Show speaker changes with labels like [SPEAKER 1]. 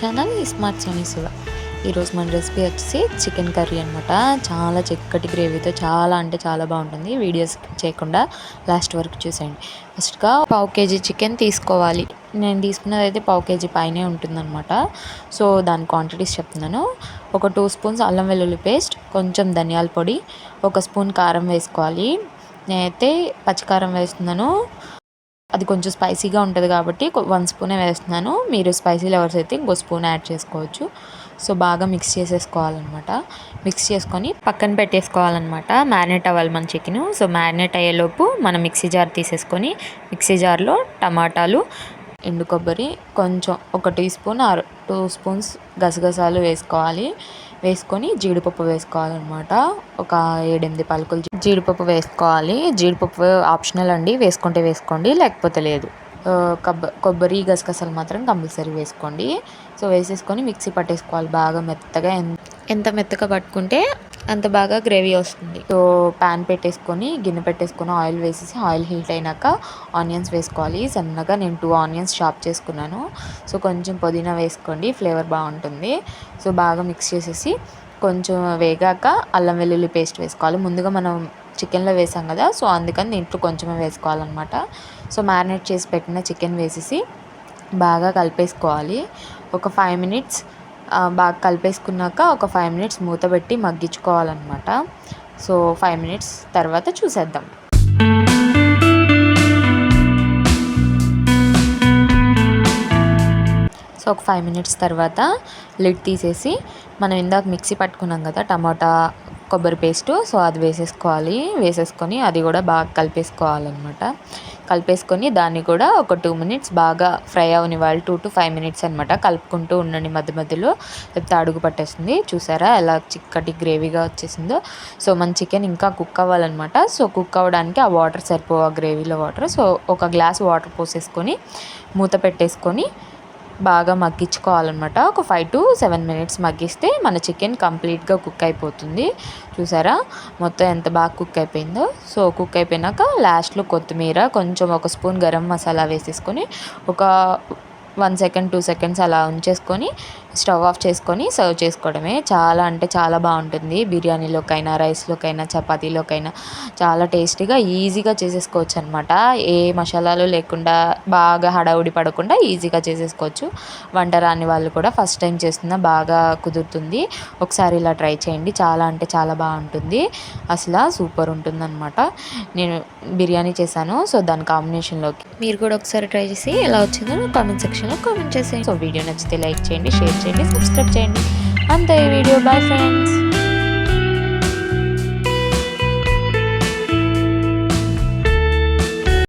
[SPEAKER 1] Channel Smart Sony Shiva ఈరోజు మన recipe వచ్చేసి చికెన్ కర్రీ అనమాట చాలా చిక్కటి గ్రేవీతో చాలా అంటే చాలా బాగుంటుంది. వీడియోస్ చేయకుండా లాస్ట్ వరకు చూసేయండి. ఫస్ట్గా పావు కేజీ చికెన్ తీసుకోవాలి. నేను తీసుకున్నది అయితే పావు కేజీ పైనే ఉంటుందన్నమాట. సో దాని క్వాంటిటీస్ చెప్తున్నాను. ఒక టూ స్పూన్స్ అల్లం వెల్లుల్లి పేస్ట్ కొంచెం ధనియాల పొడి ఒక స్పూన్ కారం వేసుకోవాలి. నేనైతే పచ్చికారం వేస్తున్నాను. అది కొంచెం స్పైసీగా ఉంటుంది కాబట్టి వన్ స్పూనే వేస్తున్నాను. మీరు స్పైసీ లవర్స్ అయితే ఇంకో స్పూన్ యాడ్ చేసుకోవచ్చు. సో బాగా మిక్స్ చేసేసుకోవాలన్నమాట. మిక్స్ చేసుకొని పక్కన పెట్టేసుకోవాలన్నమాట. మ్యారినేట్ అవ్వాలి మన చికెన్. సో మ్యారినేట్ అయ్యేలోపు మనం మిక్సీ జార్ తీసేసుకొని మిక్సీ జార్లో టమాటాలు ఎండు కొబ్బరి కొంచెం ఒక teaspoon or two spoons గసగసాలు వేసుకోవాలి. వేసుకొని జీడిపప్పు వేసుకోవాలన్నమాట. ఒక ఏడెనిమిది పలుకులు జీడిపప్పు వేసుకోవాలి. జీడిపప్పు ఆప్షనల్ అండి. వేసుకుంటే వేసుకోండి లేకపోతే లేదు. కబ్బ కొబ్బరి గసగసాలు మాత్రం కంపల్సరీ వేసుకోండి. సో వేసేసుకొని మిక్సీ పట్టేసుకోవాలి బాగా మెత్తగా. ఎంత మెత్తగా పట్టుకుంటే అంత బాగా గ్రేవీ వస్తుంది. సో ప్యాన్ పెట్టేసుకొని గిన్నె పెట్టేసుకొని ఆయిల్ వేసేసి ఆయిల్ హీట్ అయినాక ఆనియన్స్ వేసుకోవాలి. సన్నగా నేను టూ ఆనియన్స్ షాప్ చేసుకున్నాను. సో కొంచెం పుదీనా వేసుకోండి ఫ్లేవర్ బాగుంటుంది. సో బాగా మిక్స్ చేసేసి కొంచెం వేగాక అల్లం వెల్లుల్లి పేస్ట్ వేసుకోవాలి. ముందుగా మనం చికెన్లో వేసాం కదా సో అందుకని దీంట్లో కొంచెమే వేసుకోవాలన్నమాట. సో మ్యారినేట్ చేసి పెట్టిన చికెన్ వేసేసి బాగా కలిపేసుకోవాలి. ఒక ఫైవ్ మినిట్స్ బాగా కలిపేసుకున్నాక ఒక ఫైవ్ మినిట్స్ మూత పెట్టి మగ్గించుకోవాలన్నమాట. సో ఫైవ్ మినిట్స్ తర్వాత చూసేద్దాం. సో ఒక ఫైవ్ మినిట్స్ తర్వాత లిడ్ తీసేసి మనం ఇందాక మిక్సీ పట్టుకున్నాం కదా టమాటా కొబ్బరి పేస్టు సో అది వేసేసుకోవాలి. వేసేసుకొని అది కూడా బాగా కలిపేసుకోవాలన్నమాట. కలిపేసుకొని దాన్ని కూడా ఒక టూ మినిట్స్ బాగా ఫ్రై అవనివ్వాలి. టూ టు ఫైవ్ మినిట్స్ అనమాట కలుపుకుంటూ ఉండండి మధ్య మధ్యలో. లేకపోతే అడుగు పట్టేస్తుంది. చూసారా ఎలా చిక్కటి గ్రేవీగా వచ్చేసిందో. సో మన చికెన్ ఇంకా కుక్ అవ్వాలన్నమాట. సో కుక్ అవ్వడానికి ఆ వాటర్ సరిపోవు ఆ గ్రేవీలో వాటర్. సో ఒక గ్లాస్ వాటర్ పోసేసుకొని మూత పెట్టేసుకొని బాగా మగ్గించుకోవాలన్నమాట. ఒక ఫైవ్ టు సెవెన్ మినిట్స్ మగ్గిస్తే మన చికెన్ కంప్లీట్గా కుక్ అయిపోతుంది. చూసారా? మొత్తం ఎంత బాగా కుక్ అయిపోయిందో. సో కుక్ అయిపోయినాక లాస్ట్లో కొత్తిమీర కొంచెం ఒక స్పూన్ గరం మసాలా వేసేసుకొని ఒక వన్ సెకండ్ టూ సెకండ్స్ అలా ఉంచేసుకొని స్టవ్ ఆఫ్ చేసుకొని సర్వ్ చేసుకోవడమే. చాలా అంటే చాలా బాగుంటుంది. బిర్యానీలోకైనా రైస్లోకైనా చపాతీలోకైనా చాలా టేస్టీగా ఈజీగా చేసేసుకోవచ్చు అనమాట ఏ మసాలాలు లేకుండా బాగా హడావుడి పడకుండా ఈజీగా చేసేసుకోవచ్చు. వంట రాని వాళ్ళు కూడా ఫస్ట్ టైం చేస్తున్న బాగా కుదురుతుంది. ఒకసారి ఇలా ట్రై చేయండి. చాలా అంటే చాలా బాగుంటుంది. అసలు సూపర్ ఉంటుందన్నమాట. నేను బిర్యానీ చేశాను. సో దాని కాంబినేషన్లోకి మీరు కూడా ఒకసారి ట్రై చేసి ఎలా వచ్చిందో కామెంట్ సెక్షన్లో కామెంట్ చేసేయండి. సో వీడియో నచ్చితే లైక్ చేయండి షేర్ చేయండి సబ్స్క్రైబ్ చేయండి. అంతే ఈ వీడియో. Bye friends